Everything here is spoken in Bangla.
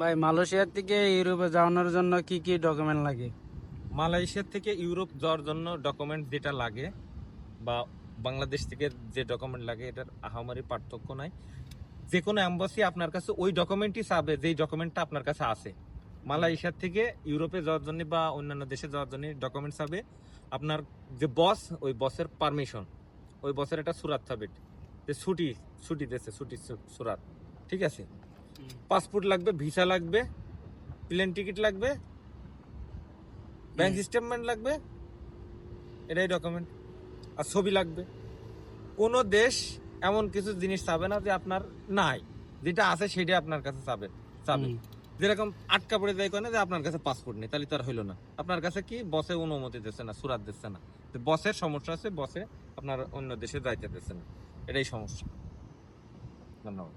ভাই, মালয়েশিয়ার থেকে ইউরোপে যাওয়ানোর জন্য কি কি ডকুমেন্ট লাগে? মালয়েশিয়া থেকে ইউরোপ যাওয়ার জন্য ডকুমেন্ট যেটা লাগে বা বাংলাদেশ থেকে যে ডকুমেন্ট লাগে, এটার আহামারি পার্থক্য নাই। যে কোনো অ্যাম্বাসি আপনার কাছে ওই ডকুমেন্টই চাবে, যেই ডকুমেন্টটা আপনার কাছে আছে। মালয়েশিয়ার থেকে ইউরোপে যাওয়ার জন্য বা অন্যান্য দেশে যাওয়ার জন্য ডকুমেন্ট চাবে। আপনার যে বস ওই বসের পারমিশন ওই বসের একটা সুরাত থাকবে যে ছুটি ছুটি দিয়েছে ছুটি সুরাত। ঠিক আছে? পাসপোর্ট লাগবে ভিসা লাগবে প্লেন টিকিট লাগবে ব্যাংক স্টেটমেন্ট লাগবে এটাই ডকুমেন্ট আর ছবি লাগবে। কোনো দেশ এমন কিছু জিনিস চাবে না যে আপনার নাই যেটা আছে সেটা আপনার কাছে চাবে চাবে। যেরকম আটকা পড়ে যায় কেন যে আপনার কাছে পাসপোর্ট নেই তাহলে তো আর হইল না। আপনার কাছে কি বসে অনুমতি দিচ্ছে না সুরাত দিচ্ছে না। বসের সমস্যা আছে বসে আপনার অন্য দেশে যাইতে দিচ্ছে না এটাই সমস্যা। ধন্যবাদ।